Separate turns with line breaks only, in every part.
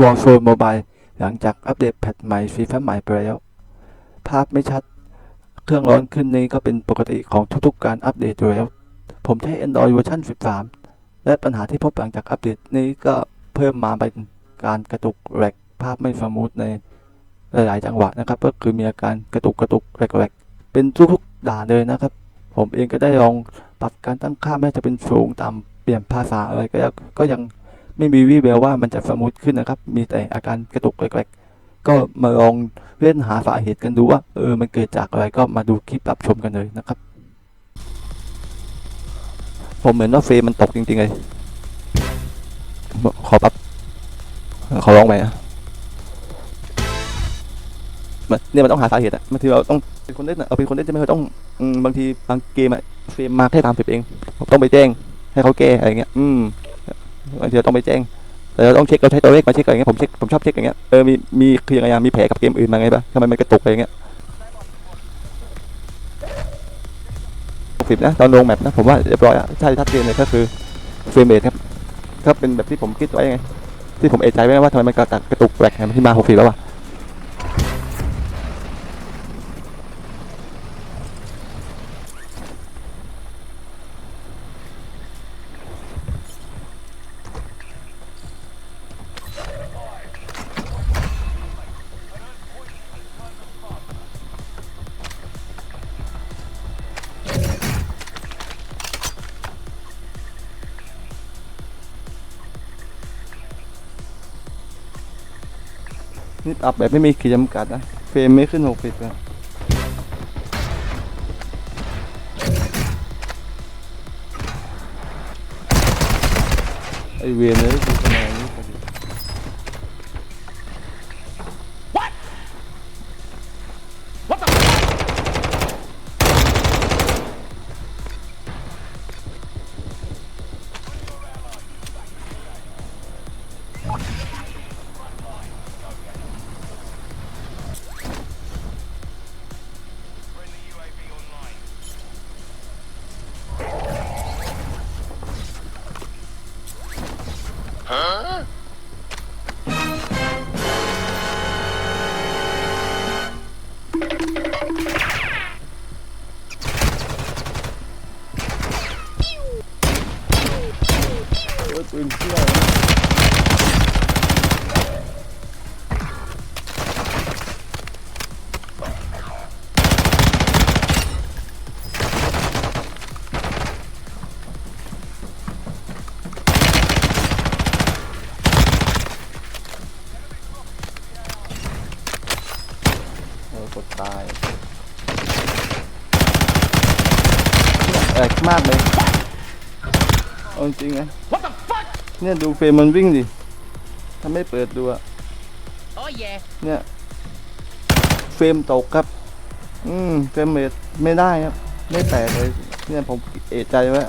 Warzone Mobile หลังจากอัปเดตแพทใหม่ฟีฟ่าใหม่ไปแล้ว ภาพไม่ชัด เครื่องร้อนขึ้นนี้ก็เป็นปกติของทุกๆการอัปเดตอยู่แล้ว ผมใช้ Android เวอร์ชัน13 และปัญหาที่พบหลังจากอัปเดตนี้ก็เพิ่มมาเป็นการกระตุกแหลกภาพไม่สมูทในหลายๆจังหวะนะครับ ก็คือมีอาการกระตุกกระตุกแหลกๆเป็นทุกๆด่านเลยนะครับ ผมเองก็ได้ลองปรับการตั้งค่าแม้จะเป็นสูงต่ำเปลี่ยนภาษาอะไรก็ยังก็ยัง ไม่มีวี่แววว่ามันจะสมูทขึ้นนะครับ มีแต่อาการกระตุกแหลกๆก็มาลองเล่นหาสาเหตุกันดูว่า เออมันเกิดจากอะไรก็มาดูคลิปรับชมกันเลยนะครับ ผมเหมือนว่าเฟรมมันตกจริงๆเลยขอปรับขอร้องไหมอะมันเนี่ยมันต้องหาสาเหตุอะบางทีเราต้องเป็นคนเล่นอะเอาเป็นคนเล่นจะไม่เคยต้องบางทีบางเกมอะเฟรมมาแค่สามสิบเองผมต้องไปแจ้งให้เขาแก้อะไรเงี้ย อืม บางทีเราต้องไปแจ้งแต่เราต้องเช็คเราใช้ตัวเลขมาเช็คอะไรเงี้ยผมเช็คผมชอบเช็คอย่างเงี้ยเออมีมีคือยังไงมีแผลกับเกมอื่นมาไงปะทำไมมันกระตุกอะไรเงี้ยสิบนะตอนลงแมปนะผมว่าเรียบร้อยอะใช่ชัดเจนเลยก็คือเฟรมเรทครับก็เป็นแบบที่ผมคิดไว้ไงที่ผมเอใจไว้ว่าทำไมมันกระตักกระตุกแปลกที่มาหกสิบแล้ววะ นี่อัพแบบไม่มีขีดจำกัดนะ เฟรมไม่ขึ้นหกสิบอะไอเวียนเลย ดูคะ กดตาย แอกมากเลยเอาจริงๆนะเนี่ยดูเฟรมมันวิ่งดิ ถ้าไม่เปิดดูอะเนี่ย เฟรมตกครับ อืม เฟรมเรทไม่ได้ครับ ไม่แตกเลย เนี่ยผมเอะใจว่า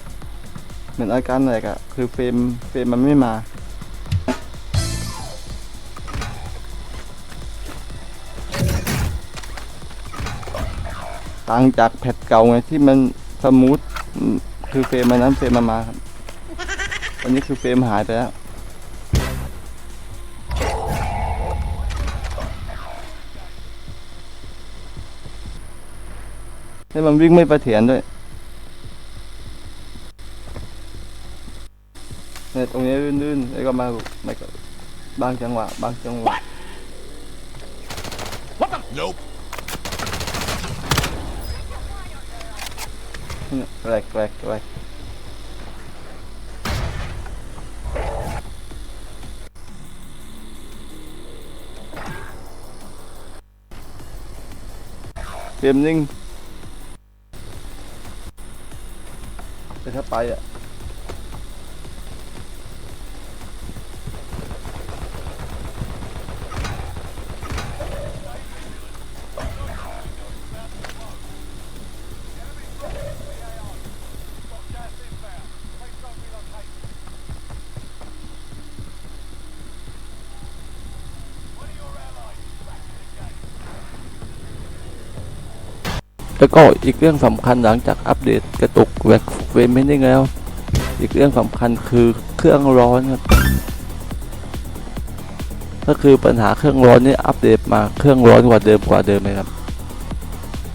เหมือนอาการอะไรกะคือเฟรม เฟรมมันไม่มา ต่างจากแพทเก่าไงที่มันสมูทคือเฟรมมันนั้นเฟรมมันมาครับอันนี้คือเฟรมหายไปแล้วให้มันวิ่งไม่ประเถียนด้วยเนี่ยตรงนี้ลื่นๆแล้วก็มาไม่ก็บางจังหวะ บางจังหวะ
Nope.
เนี่ แรกแรกแรกเตรียมนิ่งแต่ถ้าไปอะ แล้วก็อีกเรื่องสำคัญหลังจากอัปเดตกระตุกแว็กเฟรมไม่ได้แล้ว อีกเรื่องสำคัญคือเครื่องร้อนครับก็คือปัญหาเครื่องร้อนนี่อัปเดตมาเครื่องร้อนกว่าเดิมกว่าเดิมเลยครับ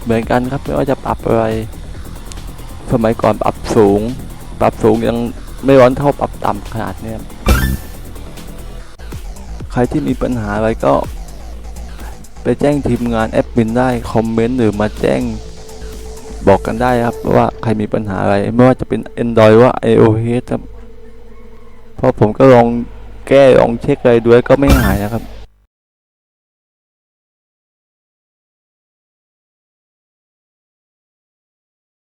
เหมือนกันครับไม่ว่าจะปรับอะไร สมัยก่อนปรับสูง ปรับสูงยังไม่ร้อนเท่าปรับต่ำขนาดเนี้ยใครที่มีปัญหาอะไรก็ ไปแจ้งทีมงานแอดมินได้ คอมเมนต์หรือมาแจ้ง บอกกันได้ครับว่าใครมีปัญหาอะไร ไม่ว่าจะเป็น Android ว่า iOS ครับ เพราะผมก็ลองแก้ลองเช็คอะไรด้วยก็ไม่หายนะครับ